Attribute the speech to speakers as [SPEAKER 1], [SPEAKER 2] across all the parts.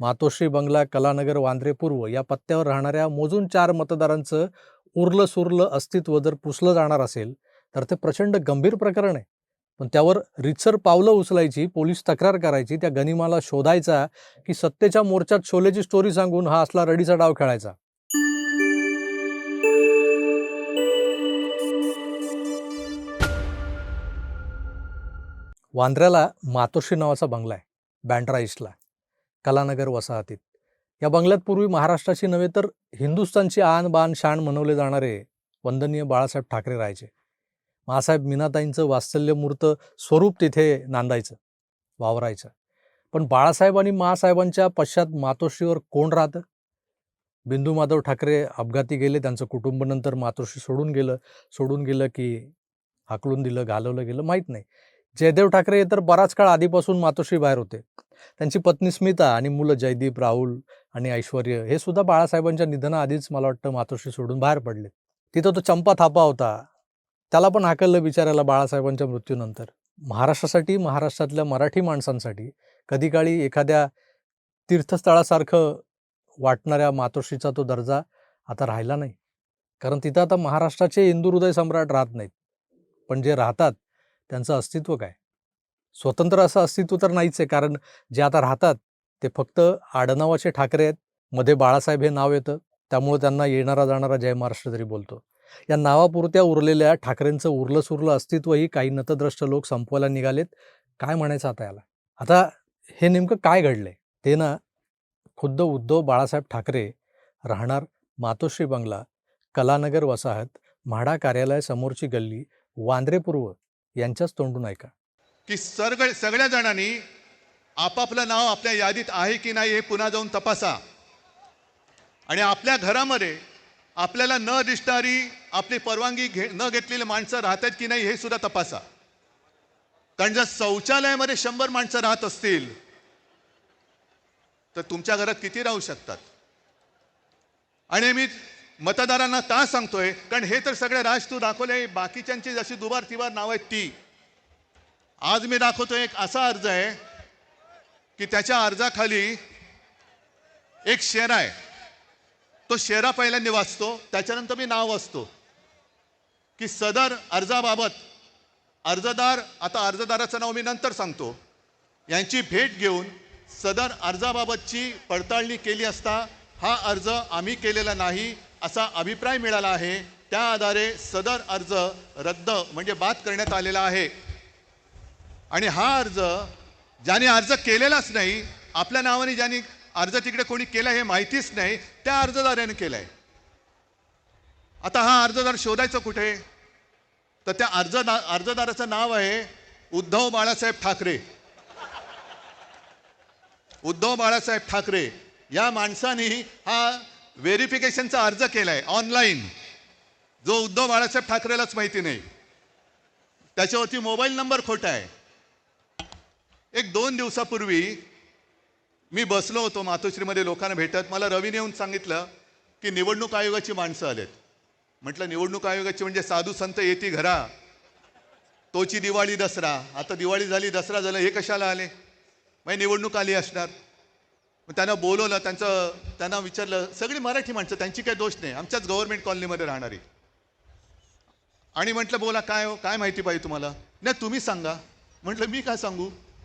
[SPEAKER 1] मातोश्री बंगला कलानगर वांद्रे पूर्व या पत्त्यावर राहणाऱ्या मोजून चार मतदारांचं उरलं सुरलं अस्तित्व जर पुसलं जाणार असेल तर ते प्रचंड गंभीर प्रकरण आहे. पण त्यावर रितसर पावलं उचलायची पोलीस तक्रार करायची त्या गनिमाला शोधायचा की सत्तेच्या मोर्चात शोलेची स्टोरी सांगून हा असला रडीचा डाव खेळायचा. वांद्र्याला मातोश्री नावाचा बंगला आहे बँड्रा इस्टला कलानगर वसाहतीत. या बंगल्यात पूर्वी महाराष्ट्राची नव्हे तर हिंदुस्थानची आन बान शान मनवले जाणारे वंदनीय बाळासाहेब ठाकरे राहायचे. मासाहेब मीनाताईंचं वात्सल्यमूर्त स्वरूप तिथे नांदायचं वावरायचं. पण बाळासाहेब आणि मासाहेबांच्या पश्चात मातोश्रीवर कोण राहतं? बिंदू माधव ठाकरे अपघाती गेले त्यांचं कुटुंब नंतर मातोश्री सोडून गेलं सोडून गेलं की हाकलून दिलं घालवलं गेलं माहीत नाही. जयदेव ठाकरे हे तर बराच काळ आधीपासून मातोश्री बाहेर होते. त्यांची पत्नी स्मिता आणि मुलं जयदीप राहुल आणि ऐश्वर्य हे सुद्धा बाळासाहेबांच्या निधनाआधीच मला वाटतं मातोश्री सोडून बाहेर पडले. तिथं तो चंपा थापा होता. त्याला पण हाकललं बिचारायला बाळासाहेबांच्या मृत्यूनंतर. महाराष्ट्रासाठी महाराष्ट्रातल्या मराठी माणसांसाठी कधी काळी एखाद्या तीर्थस्थळासारखं वाटणाऱ्या मातोश्रीचा तो दर्जा आता राहिला नाही. कारण तिथं आता महाराष्ट्राचे हिंदू हृदय सम्राट राहत नाहीत. पण जे राहतात त्यांचं अस्तित्व काय? स्वतंत्र असं अस्तित्व तर नाहीच आहे. कारण जे आता राहतात ते फक्त आडनावाचे ठाकरे आहेत. मध्ये बाळासाहेब हे नाव येतं. त्यामुळे त्यांना येणारा जाणारा जय महाराष्ट्र तरी बोलतो. या नावापुरत्या उरलेल्या ठाकरेंचं उरलं सुरलं अस्तित्वही काही नतद्रष्ट लोक संपवायला निघालेत. काय म्हणायचं आता याला? आता हे नेमकं काय घडलंय? ते ना खुद्द उद्धव बाळासाहेब ठाकरे राहणार मातोश्री बंगला कलानगर वसाहत म्हाडा कार्यालयासमोरची गल्ली वांद्रे पूर्व यांच्याच तोंडून ऐका.
[SPEAKER 2] की सर्ग सगळ्या जणांनी आपापलं नाव आपल्या यादीत आहे की नाही हे पुन्हा जाऊन तपासा. आणि आपल्या घरामध्ये आपल्याला न दिसणारी आपली परवानगी घे न घेतलेली माणसं राहतात की नाही हे सुद्धा तपासा. कारण जर शौचालयामध्ये शंभर माणसं राहत असतील तर तुमच्या घरात किती राहू शकतात? आणि मी मतदारांना का सांगतोय कारण हे तर सगळे राज तू दाखवले बाकीच्यांची जशी दुबार तिबार नावं आहेत ती. आज मी दाखवतो एक असा अर्ज आहे की त्याच्या अर्जाखाली एक शेरा आहे. तो शेरा पहिल्यांदा वाचतो त्याच्यानंतर मी नाव वाचतो. की सदर अर्जाबाबत अर्जदार आता अर्जदाराचं नाव मी नंतर सांगतो. यांची भेट घेऊन सदर अर्जाबाबतची पडताळणी केली असता हा अर्ज आम्ही केलेला नाही असा अभिप्राय मिळाला आहे. त्या आधारे सदर अर्ज रद्द म्हणजे बाद करण्यात आलेला आहे. आणि हा अर्ज ज्याने अर्ज केलेलाच नाही आपल्या नावाने ज्याने अर्ज तिकडे कोणी केला हे माहितीच नाही त्या अर्जदाराने केलाय. आता हा अर्जदार शोधायचं कुठे? तर त्या अर्जदा अर्जदाराचं नाव आहे उद्धव बाळासाहेब ठाकरे. उद्धव बाळासाहेब ठाकरे. या माणसाने हा व्हेरिफिकेशनचा अर्ज केलाय ऑनलाईन. जो उद्धव बाळासाहेब ठाकरेलाच माहिती नाही. त्याच्यावरती मोबाईल नंबर खोटा आहे. एक दोन दिवसापूर्वी मी बसलो होतो मातोश्रीमध्ये लोकांना भेटत. मला रवीने येऊन सांगितलं की निवडणूक आयोगाची माणसं आलेत. म्हटलं निवडणूक आयोगाची म्हणजे साधू संत येते घरा. तोची दिवाळी दसरा. आता दिवाळी झाली दसरा झालं हे कशाला आले? मग निवडणूक आली असणार. मग त्यांना बोलवलं त्यांचं त्यांना विचारलं सगळी मराठी माणसं त्यांची काही दोष नाही. आमच्याच गव्हर्नमेंट कॉलनीमध्ये राहणारी. आणि म्हटलं बोला काय हो? काय माहिती पाहिजे तुम्हाला? नाही तुम्ही सांगा. म्हटलं मी काय सांगू?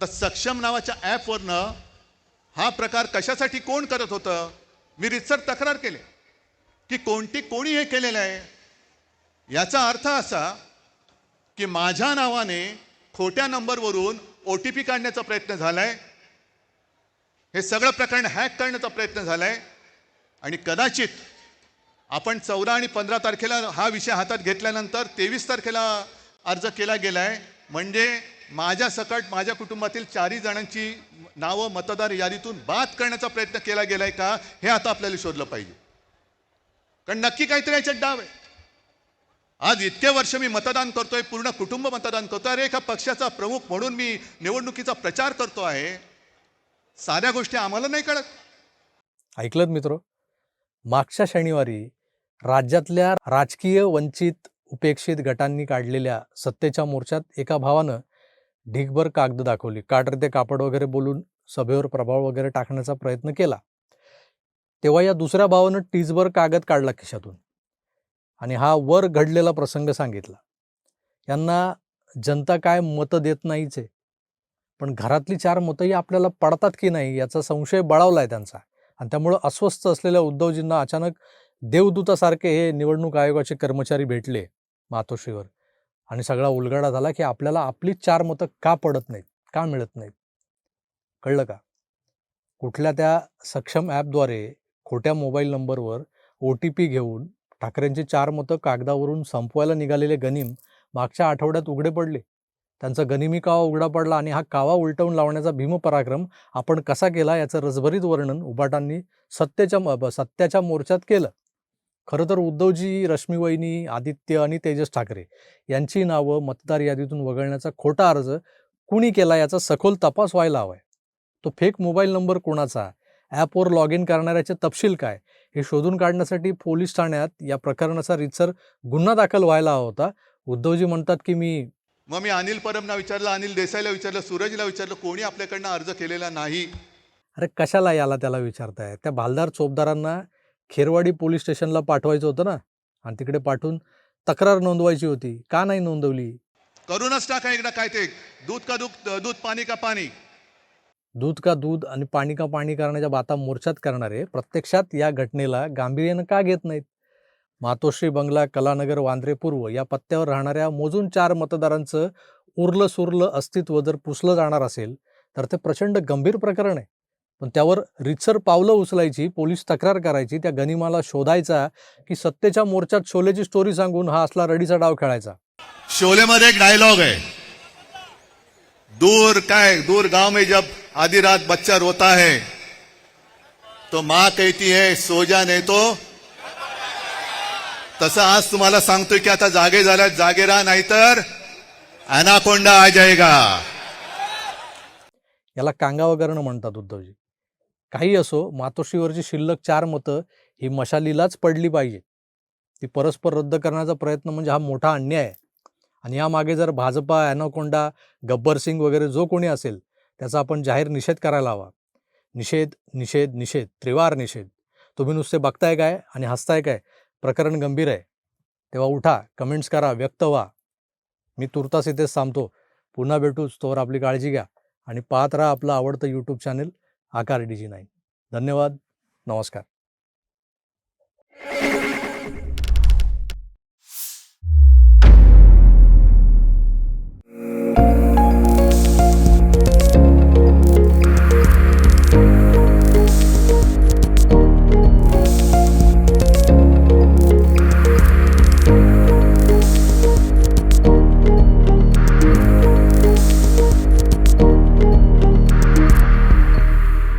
[SPEAKER 2] तर सक्षम नावाच्या ॲपवरनं हा प्रकार कशासाठी कोण करत होतं? मी रितसर तक्रार केले. की कोणती कोणी हे केलेलं आहे? याचा अर्थ असा की माझ्या नावाने खोट्या नंबरवरून ओ टी पी काढण्याचा प्रयत्न झालाय. हे सगळं प्रकरण हॅक करण्याचा प्रयत्न झालाय. आणि कदाचित आपण चौदा आणि पंधरा तारखेला हा विषय हातात घेतल्यानंतर तेवीस तारखेला अर्ज केला गेलाय. म्हणजे माझ्या सकट माझ्या कुटुंबातील चारही जणांची नावं मतदार यादीतून बाद करण्याचा प्रयत्न केला गेलाय का हे आता आपल्याला शोधलं पाहिजे. कारण नक्की काहीतरी याच्यात डाव आहे. आज इतके वर्ष मी मतदान करतोय पूर्ण कुटुंब मतदान करतोय. अरे एका पक्षाचा प्रमुख म्हणून मी निवडणुकीचा प्रचार करतो आहे. साध्या गोष्टी आम्हाला नाही कळत.
[SPEAKER 1] ऐकलं मित्र? मागच्या शनिवारी राज्यातल्या राजकीय वंचित उपेक्षित गटांनी काढलेल्या सत्तेच्या मोर्चात एका भावानं ढीगभर कागद दाखवली. काटरते कापड वगैरे बोलून सभेवर प्रभाव वगैरे टाकण्याचा प्रयत्न केला. तेव्हा या दुसऱ्या भावानं टीजभर कागद काढला खिशातून आणि हा वर घडलेला प्रसंग सांगितला. यांना जनता काय मतं देत नाहीच? आहे पण घरातली चार मतंही आपल्याला पडतात की नाही याचा संशय बळावला आहे त्यांचा. आणि त्यामुळं अस्वस्थ असलेल्या उद्धवजींना अचानक देवदूतासारखे हे निवडणूक आयोगाचे कर्मचारी भेटले मातोश्रीवर. आणि सगळा उलगडा झाला की आपल्याला आपली चार मतं का पडत नाहीत का मिळत नाहीत? कळलं का? कुठल्या त्या सक्षम ॲपद्वारे खोट्या मोबाईल नंबरवर ओ टी पी घेऊन ठाकरेंची चार मतं कागदावरून संपवायला निघालेले गनिम मागच्या आठवड्यात उघडे पडले. त्यांचा गनिमी कावा उघडा पडला आणि हा कावा उलटवून लावण्याचा भीमपराक्रम आपण कसा केला याचं रसभरीत वर्णन उबाटांनी सत्तेच्या सत्याच्या मोर्चात केलं. खरं तर उद्धवजी रश्मीवहिनी आदित्य आणि तेजस ठाकरे यांची नावं मतदार यादीतून वगळण्याचा खोटा अर्ज कुणी केला याचा सखोल तपास व्हायला हवाय. तो फेक मोबाईल नंबर कोणाचा ॲपवर लॉग इन करणाऱ्याचे तपशील काय हे शोधून काढण्यासाठी पोलीस ठाण्यात या प्रकरणाचा रितसर गुन्हा दाखल व्हायला हवा होता. उद्धवजी म्हणतात की मी
[SPEAKER 2] मग मी अनिल परबना विचारलं अनिल देसाईला विचारलं सूरजला विचारलं कोणी आपल्याकडनं अर्ज केलेला नाही?
[SPEAKER 1] अरे कशाला याला त्याला विचारताय? त्या भालदार चोपदारांना खेरवाडी पोलीस स्टेशनला पाठवायचं होतं ना? आणि तिकडे पाठवून तक्रार नोंदवायची होती. का नाही नोंदवली?
[SPEAKER 2] करूनच टाका एकदा काय ते दूध का दूध दूध पाणी का पाणी?
[SPEAKER 1] दूध का दूध आणि पाणी का पाणी करण्याच्या बाता मोर्चात करणारे प्रत्यक्षात या घटनेला गांभीर्यानं का घेत नाहीत? मातोश्री बंगला कलानगर वांद्रे पूर्व या पत्त्यावर राहणाऱ्या मोजून चार मतदारांचं उरलं सुरलं अस्तित्व जर पुसलं जाणार असेल तर ते प्रचंड गंभीर प्रकरण आहे. पण त्यावर रितसर पावलं उचलायची पोलीस तक्रार करायची त्या गनिमाला शोधायचा की सत्तेच्या मोर्चात शोलेची स्टोरी सांगून हा असला रडीचा डाव खेळायचा.
[SPEAKER 2] शोलेमध्ये एक डायलॉग है दूर काय दूर गांव में जब आधी रात बच्चा रोता है तो माँ कहती है सो जा नहीं तो। तसं आज तुम्हाला सांगतोय की आता जागे झाल्यात जागे राहा नाहीतर अनाकोंडा आ जाएगा
[SPEAKER 1] याला कांगा वगैरे म्हणतात उद्धवजी. काही असो मातोश्रीवरची शिल्लक चार मतं ही मशालीलाच पडली पाहिजे. ती परस्पर रद्द करण्याचा प्रयत्न म्हणजे हा मोठा अन्याय आहे. आणि यामागे जर भाजपा ॲनोकोंडा गब्बर सिंग वगैरे जो कोणी असेल त्याचा आपण जाहीर निषेध करायला हवा. निषेध निषेध निषेध त्रिवार निषेध. तुम्ही नुसते बघताय काय आणि हसताय काय? प्रकरण गंभीर आहे. तेव्हा उठा कमेंट्स करा व्यक्त व्हा. मी तुर्तास इथेच थांबतो. पुन्हा भेटूच तोवर आपली काळजी घ्या. आणि पाहत राहा आपलं आवडतं YouTube channel Aakar D G nine धन्यवाद. नमस्कार.